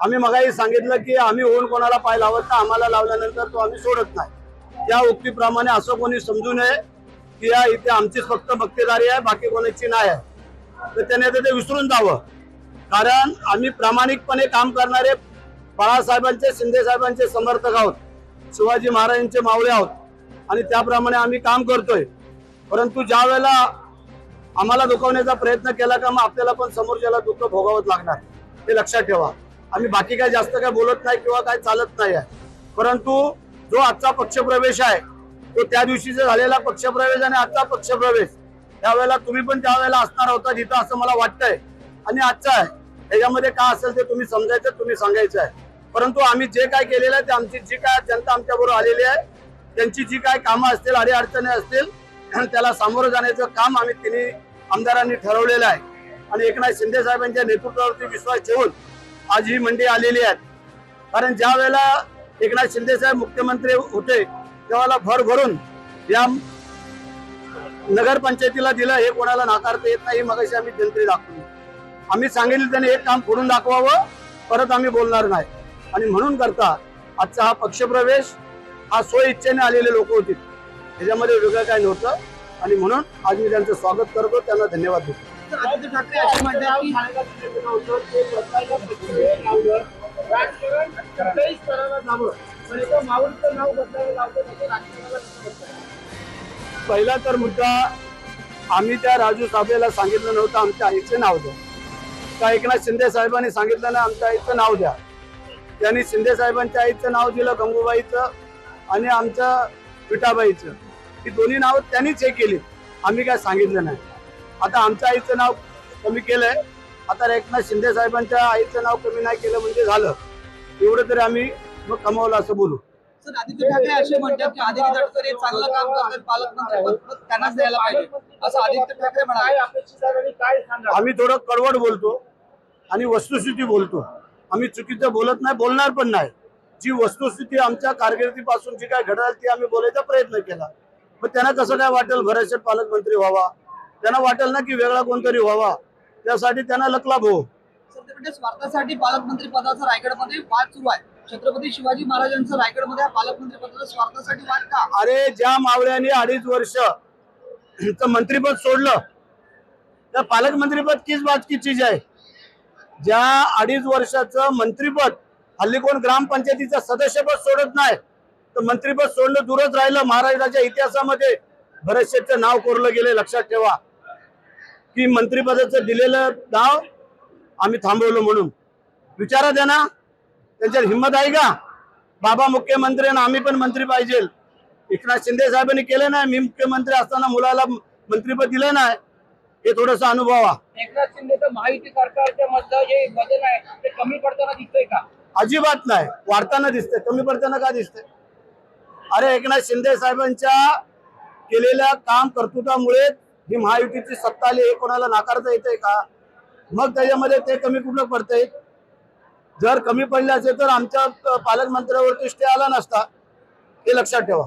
आम्ही मगाही सांगितलं की आम्ही ओन कोणाला पाय लावत ना आम्हाला लावल्यानंतर तो आम्ही सोडत नाही. त्या उक्तीप्रमाणे असं कोणी समजू नये की या इथे आमचीच फक्त भक्तेदारी आहे बाकी कोणाची नाही आहे. तर त्याने ते विसरून जावं. कारण आम्ही प्रामाणिकपणे काम करणारे बाळासाहेबांचे शिंदे साहेबांचे समर्थक आहोत शिवाजी महाराजांचे मावळे आहोत आणि त्याप्रमाणे आम्ही काम करतोय. परंतु ज्या वेळेला आम्हाला दुखवण्याचा प्रयत्न केला का मग आपल्याला पण समोरच्याला दुःख भोगावंच लागणार. हे लक्षात ठेवा. आम्ही बाकी काय जास्त काय बोलत नाही किंवा काय चालत नाही आहे. परंतु जो आजचा पक्षप्रवेश आहे तो त्या दिवशीचा झालेला पक्षप्रवेश आणि आजचा पक्षप्रवेश त्यावेळेला तुम्ही पण त्यावेळेला असणार होता जिथं असं मला वाटतंय. आणि आजचा आहे. त्याच्यामध्ये काय असेल ते तुम्ही समजायचं तुम्ही सांगायचं आहे. परंतु आम्ही जे काय केलेलं आहे ते आमची जी काय जनता आमच्याबरोबर आलेली आहे त्यांची जी काय कामं असतील अडीअडचणी असतील त्याला सामोरं जाण्याचं काम आम्ही तिन्ही आमदारांनी ठरवलेलं आहे. आणि एकनाथ शिंदे साहेबांच्या नेतृत्वावरती विश्वास ठेवून आज ही मंडी आलेली आहेत. कारण ज्या वेळेला एकनाथ शिंदे साहेब मुख्यमंत्री होते तेव्हाला भर भरून या नगरपंचायतीला दिलं हे कोणाला नाकारता येत नाही मगाशी आम्ही जनतेला दाखवली. आम्ही सांगितलं त्यांनी एक काम करून दाखवावं परत आम्ही बोलणार नाही. आणि म्हणून करता आजचा हा पक्षप्रवेश हा स्व इच्छेने आलेले लोक होते. त्याच्यामध्ये वेगळं काय नव्हतं. आणि म्हणून आज मी त्यांचं स्वागत करतो त्यांना धन्यवाद देतो. आदित्य ठाकरे असे म्हणतात की राजकारण कुठल्याही स्तराला जावं पण एका माऊलीचं नाव बदलायला लावतं त्याचं राजकारणाला कसं बदलायचं? पहिला तर मुद्दा आम्ही त्या राजू साहेबाला सांगितलं नव्हतं आमच्या आईचे नाव द्या. का एकनाथ शिंदे साहेबांनी सांगितलं ना आमच्या आईचं नाव द्या. त्यांनी शिंदे साहेबांच्या आईचं नाव दिलं गंगूबाईचं आणि आमच्या विटाबाईचं ही दोन्ही नाव त्यांनीच हे केली. आम्ही काय सांगितलं नाही. आता आमच्या आईचं नाव कमी केलंय. आता एकनाथ शिंदे साहेबांच्या आईचं नाव कमी नाही केलं म्हणजे झालं. एवढं तरी आम्ही मग कमावलं असं बोलू. सर आदित्य ठाकरे असे म्हणतात की आदित्य तटकरे चांगलं काम करतात पालकमंत्री पद त्यांनाच द्यायला पाहिजे. असं आदित्य ठाकरे म्हणाले. आम्ही थोडं कडवड बोलतो आणि वस्तुस्थिती बोलतो. आम्ही चुकीचं बोलत नाही बोलणार पण नाही. जी वस्तुस्थिती आमच्या कारकिर्दीपासून जी काय घडल ती आम्ही बोलायचा प्रयत्न केला. मग त्यांना कसं काय वाटेल? भरतशेठ पालकमंत्री व्हावा. त्यांना वाटेल ना की वेगळा कोणतरी व्हावा. त्यासाठी त्यांना लकलाभ हो. म्हणजे स्वार्थासाठी पालकमंत्री पदाचा रायगडमध्ये वाद सुरू आहे. छत्रपती शिवाजी महाराजांचं रायगडमध्ये पालकमंत्री पदाचा स्वार्थासाठी वाद का? अरे ज्या मावळ्यांनी अडीच वर्ष मंत्रीपद सोडलं त्या पालकमंत्रीपद किस बात की चीज आहे. ज्या अडीच वर्षाचं मंत्रीपद हल्ली कोण ग्रामपंचायतीचं सदस्यपद सोडत नाही तर मंत्रीपद सोडणं दूरच राहिलं. महाराष्ट्राच्या इतिहासामध्ये भरतशेठचं नाव कोरलं गेले लक्षात ठेवा. की मंत्रीपदाचं दिलेलं नाव आम्ही थांबवलं म्हणून. विचारा द्या ना त्यांच्यात हिंमत आहे का? बाबा मुख्यमंत्री आणि आम्ही पण मंत्री पाहिजे. एकनाथ शिंदे साहेबांनी केलं नाही मी मुख्यमंत्री असताना मुलाला मंत्रीपद दिलं नाही. हे थोडस अनुभवा एकनाथ शिंदेचं महायुती सरकारच्या मधलं जे बदल आहे ते कमी पडताना दिसतंय का? अजिबात नाही. वाढताना दिसतंय. कमी पडताना का दिसतंय? अरे एकनाथ शिंदे साहेबांच्या केलेल्या काम कर्तृत्वामुळे ही महायुतीची सत्ता आली हे कोणाला नाकारता येते का? मग त्याच्यामध्ये ते कमी कुठलं पडते जर कमी पडले असेल तर आमच्या पालकमंत्र्यावरती स्टे आला नसता हे लक्षात ठेवा.